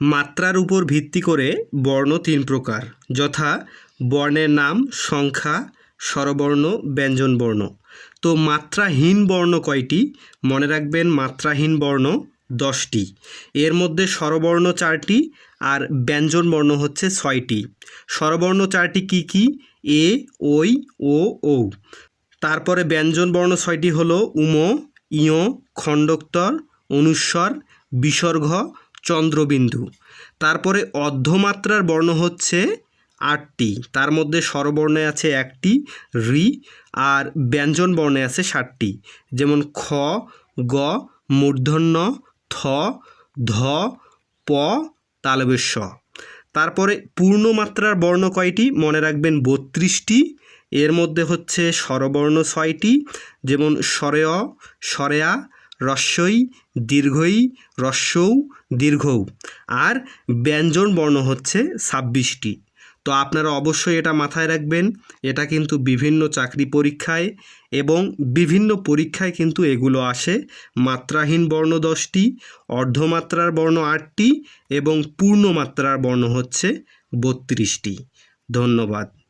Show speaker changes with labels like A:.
A: মাত্রার উপর ভিত্তি করে বর্ণ তিন প্রকার, যথা বর্ণের নাম, সংখ্যা, স্বরবর্ণ ব্যঞ্জনবর্ণ তো মাত্রাহীন বর্ণ কয়টি? মনে রাখবেন মাত্রাহীন বর্ণ দশটি। এর মধ্যে স্বরবর্ণ চারটি আর ব্যঞ্জনবর্ণ হচ্ছে ছয়টি। স্বরবর্ণ চারটি কি কি? এ ওই ও ও তারপরে ব্যঞ্জনবর্ণ ছয়টি হলো উম, ইয়, খণ্ডোত্তর, অনুস্বর বিসর্গ চন্দ্রবিন্দু। তারপরে অর্ধমাত্রার বর্ণ হচ্ছে আটটি। তার মধ্যে স্বরবর্ণে আছে একটি রি আর ব্যঞ্জন বর্ণে আছে ষাটটি। যেমন খ, গ, মূর্ধন্য, থ, ধ, প, তালবেশ্য। তারপরে পূর্ণমাত্রার বর্ণ কয়টি? মনে রাখবেন বত্রিশটি। এর মধ্যে হচ্ছে স্বরবর্ণ ছয়টি। যেমন স্বরেয়, স্বরেয়া রস্যই দীর্ঘই রস্যৌ দীর্ঘৌ আর ব্যঞ্জন বর্ণ হচ্ছে ছাব্বিশটি। তো আপনারা অবশ্যই এটা মাথায় রাখবেন, এটা কিন্তু বিভিন্ন চাকরি পরীক্ষায় এবং বিভিন্ন পরীক্ষায় কিন্তু এগুলো আসে। মাত্রাহীন বর্ণ দশটি, অর্ধমাত্রার বর্ণ আটটি এবং পূর্ণমাত্রার বর্ণ হচ্ছে বত্রিশটি। ধন্যবাদ।